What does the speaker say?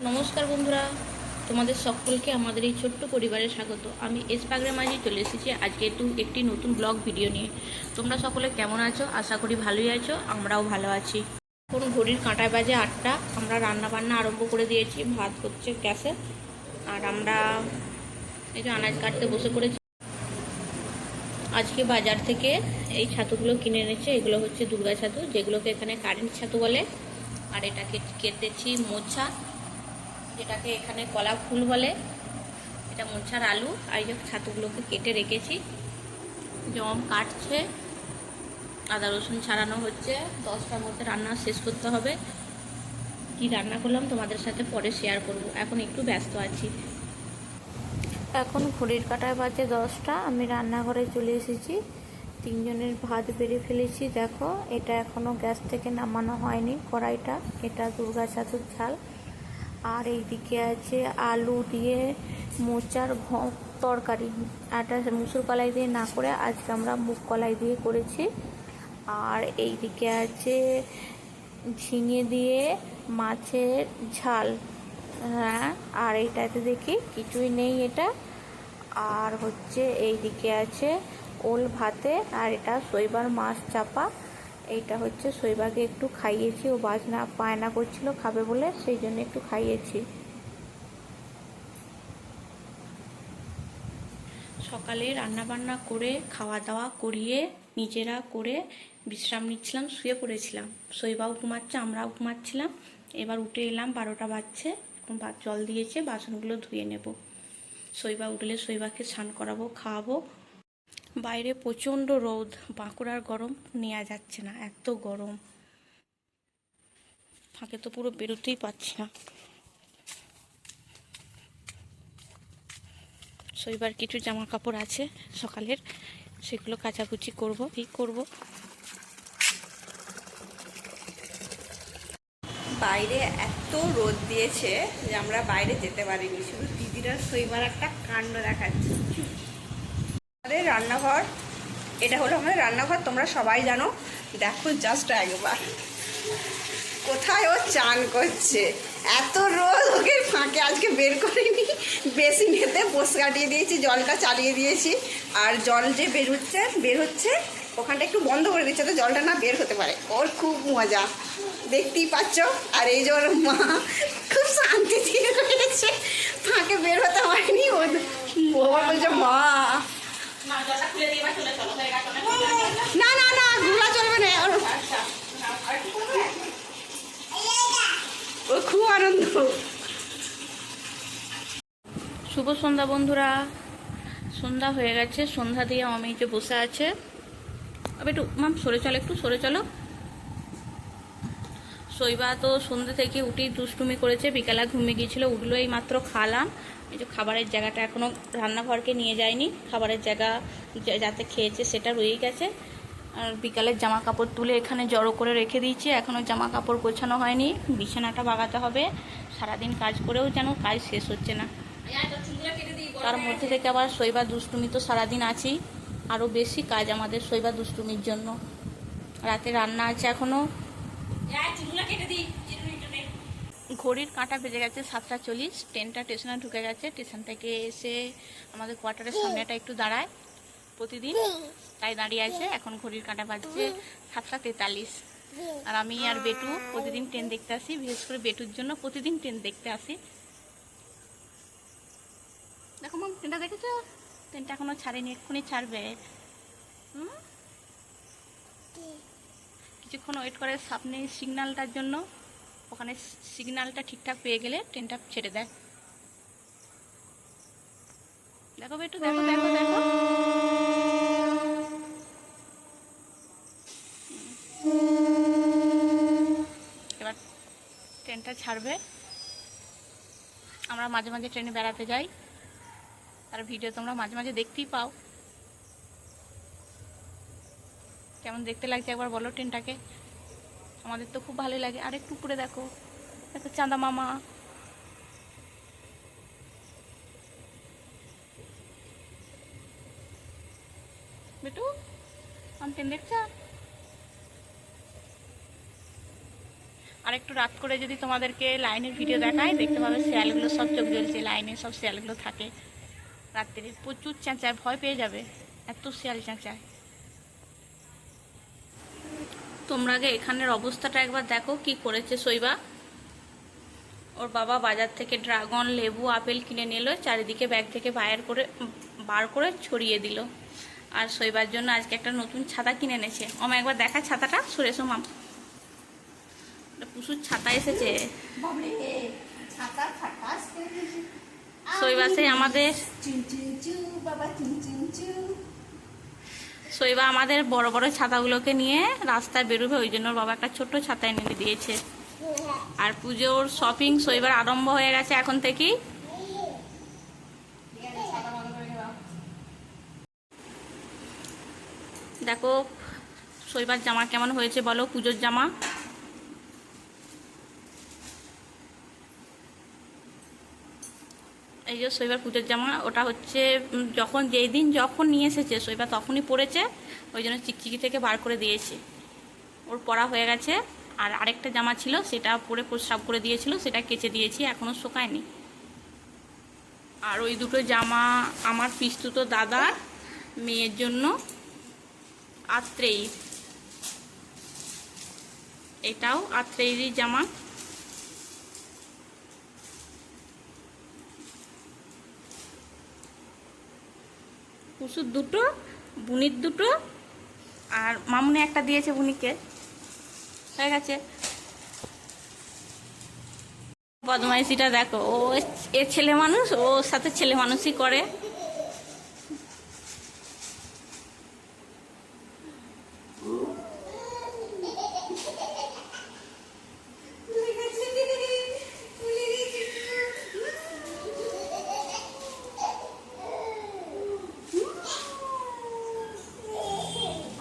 নমস্কার বন্ধুরা, তোমাদের সকলকে আমাদের এই ছোট্ট পরিবারে স্বাগত। আমি এসপাগ্রে মাঝে, চলে এসেছি আজকে একটু, একটি নতুন ব্লগ ভিডিও নিয়ে। তোমরা সকলে কেমন আছো? আশা করি ভালোই আছো, আমরাও ভালো আছি। এখন ঘড়ির কাঁটায় বাজে আটটা, আমরা রান্না বান্না আরম্ভ করে দিয়েছি, ভাত হচ্ছে গ্যাসে। আর আমরা এই যে আনাজ কাটতে বসে পড়েছি। আজকে বাজার থেকে এই ছাতুগুলো কিনে এনেছে, এগুলো হচ্ছে দুর্গা ছাতু, যেগুলোকে এখানে কারেন্ট ছাতু বলে। আর এটাকে কেটেছি মোছা। যেটাকে এখানে কলা ফুল বলে, এটা মোছার আলু, আর এই ছাতুগুলোকে কেটে রেখেছি। জম কাটছে, আদা রসুন ছাড়ানো হচ্ছে, দশটার মধ্যে রান্না শেষ করতে হবে। কি রান্না করলাম তোমাদের সাথে পরে শেয়ার করব। এখন একটু ব্যস্ত আছি। এখন ঘড়ির কাটায় বাজে দশটা, আমি রান্নাঘরে চলে এসেছি। তিনজনের ভাত বেড়ে ফেলেছি, দেখো। এটা এখনও গ্যাস থেকে নামানো হয়নি কড়াইটা, এটা দুর্গা ছাতুর ঝাল। আর এইদিকে আছে আলু দিয়ে মোচার তরকারি। এটা মুসুর কলাই দিয়ে না করে আজকে আমরা মুগ কলাই দিয়ে করেছি। আর এইদিকে আছে ঝিঙে দিয়ে মাছের ঝাল। হ্যাঁ আর এইটাতে দেখি কিছুই নেই এটা। আর হচ্ছে এইদিকে আছে ওল ভাতে আর এটা শৈবার মাছ চাপা। এইটা হচ্ছে শৈবাকে একটু খাইয়েছি, ও বাজনা পায়না করছিল, খাবে বলে, সেই জন্য একটু খাইয়েছি। সকালে রান্না বান্না করে খাওয়া দাওয়া করিয়ে, নিজেরা করে বিশ্রাম নিচ্ছিলাম, শুয়ে পড়েছিলাম। শৈবাও ঘুমাচ্ছে, আমরাও ঘুমাচ্ছিলাম। এবার উঠে এলাম, বারোটা বাজছে, এখন জল দিয়েছে, বাসনগুলো ধুয়ে নেব। শৈবা উঠলে শৈবাকে স্নান করাবো, খাওয়াবো। বাইরে প্রচণ্ড রোদ, বাঁকুড়ার গরম নেওয়া যাচ্ছে না, এত গরম। ফাঁকে তো পুরো বেরোতেই পাচ্ছি না। শৈবার কিছু জামা কাপড় আছে সকালের, সেগুলো কাচাকুচি করব ঠিক করব? বাইরে এত রোদ দিয়েছে যে আমরা বাইরে যেতে পারিনি, শুধু দিদিরা শৈবার একটা কাণ্ড দেখাচ্ছে। আমাদের রান্নাঘর। এটা হলো আমাদের রান্নাঘর, তোমরা সবাই জানো। দেখো জাস্ট একবার। কোথায় ও চান করছে? এত রোদ, ওকে ফাঁকে আজকে বের করিনি। বেসিনেতে বস কাটিয়ে দিয়েছি, জলটা চালিয়ে দিয়েছি। আর জল যে বের হচ্ছে বের হচ্ছে ওখানটা একটু বন্ধ করে দিচ্ছে তো জলটা না বের হতে পারে। ওর খুব মজা। দেখতেই পাচ্ছ? আর এই যে ওর মা খুব শান্তি দিয়ে রয়েছে। ফাঁকে বের হতে পারেনি। ও বলছে মা না না না ঘোরা চলবে না ও খুব আনন্দ। শুভ সন্ধ্যা বন্ধুরা। সন্ধ্যা হয়ে গেছে সন্ধ্যা দিয়ে আমি যে বসে আছে। আবে একটু মাম সরে চলো একটু সরে চলো। শৈবা তো সন্ধ্যে থেকে উঠেই দুষ্টুমি করেছে, বিকালে ঘুমিয়ে গিয়েছিল, উঠল এই মাত্র খালাম। এই যে খাবারের জায়গাটা এখনও রান্নাঘরকে নিয়ে যায়নি, খাবারের জায়গা যাতে খেয়েছে সেটা রয়েই গেছে। আর বিকালের জামা কাপড় তুলে এখানে জড়ো করে রেখে দিয়েছি এখনও জামা কাপড় গোছানো হয়নি, বিছানাটা বাগাতে হবে। সারাদিন কাজ করেও যেন কাজ শেষ হচ্ছে না। তার মধ্যে থেকে আবার শৈবা দুষ্টুমি তো সারাদিন আছেই আরও বেশি কাজ আমাদের শৈবা দুষ্টুমির জন্য। রাতে রান্না আছে এখনও ঘড়ির কাঁটা বেজে গেছে সাতটা চল্লিশ, ট্রেনটা স্টেশনে ঢুকে গেছে, স্টেশন থেকে এসে আমাদের কোয়ার্টারের সামনেটা একটু দাঁড়ায় প্রতিদিন, তাই দাঁড়িয়ে আছে, এখন ঘড়ির কাঁটা বাজছে সাতটা তেতাল্লিশ। আর আমি আর বেটু প্রতিদিন ট্রেন দেখতে আসি, বিশেষ করে বেটুর জন্য প্রতিদিন ট্রেন দেখতে আসি। দেখো মাম ট্রেনটা দেখেছ? ট্রেনটা এখনও ছাড়েনি, এক্ষুনি ছাড়বে। হুম? কিছুক্ষণ ওয়েট করে, সামনে সিগন্যালটার জন্য ওখানে সিগন্যালটা ঠিকঠাক পেয়ে গেলে ট্রেনটা ছেড়ে দেয়। দেখো বেটু, দেখো দেখো দেখো। এবার ট্রেনটা ছাড়বে। আমরা মাঝে মাঝে ট্রেনে বেড়াতে যাই। তার ভিডিও তোমরা মাঝে মাঝে দেখতেই পাও। কেমন দেখতে লাগছে একবার বলো ট্রেনটাকে। আমাদের তো খুব ভালো লাগে। আর একটু উপরে দেখো। দেখো চাঁদা মামা। বেটু, আমি ট্রেন দেখছ? আর একটু রাত করে যদি তোমাদেরকে লাইনের ভিডিও দেখায় দেখতে পাবে শিয়ালগুলো সব চোখ জ্বলছে, লাইনে সব শিয়ালগুলো থাকে। রাত্রে প্রচুর চেঁচায় ভয় পেয়ে যাবে। এত শিয়াল চেঁচায় তোমরা আগে এখানের অবস্থাটা একবার দেখো কি করেছে শৈবা ওর বাবা বাজার থেকে ড্রাগন লেবু আপেল কিনে নিল চারিদিকে ব্যাগ থেকে বাইর করে বার করে ছড়িয়ে দিল। আর শৈবার জন্য আজকে একটা নতুন ছাতা কিনে এনেছে। ওমা একবার দেখা ছাতাটা সরে এসো মাম একটা প্রচুর ছাতা এসেছে। শৈবাসে আমাদের চু শৈবা আমাদের বড় বড় ছাতাগুলোকে নিয়ে রাস্তায় বেরোবে, ওই জন্য বাবা একটা ছোট্ট ছাতা এনে দিয়েছে। আর পুজোর শপিং শৈবার আরম্ভ হয়ে গেছে এখন থেকেই। দেখো শৈবার জামা কেমন হয়েছে বলো, পুজোর জামা। এই যে শৈবার পুজোর জামা ওটা হচ্ছে যখন যেই দিন যখন নিয়ে এসেছে শৈবার তখনই পরেছে ওই জন্য চিকচিকি থেকে বার করে দিয়েছি। ওর পরা হয়ে গেছে, আর আরেকটা জামা ছিল, সেটা পরে প্রস্রাব করে দিয়েছিল, সেটা কেচে দিয়েছি এখনও শুকায়নি। আর ওই দুটো জামা আমার পিস্তুত দাদার মেয়ের জন্য আত্রেই এটাও আত্রেইরই জামা। কুসুর দুটো, বুনির দুটো, আর মামুনে একটা দিয়েছে বুনিকে। হয়ে গেছে। বদমাইশিটা দেখো, ও এ ছেলে মানুষ ওর সাথে ছেলে মানুষই করে।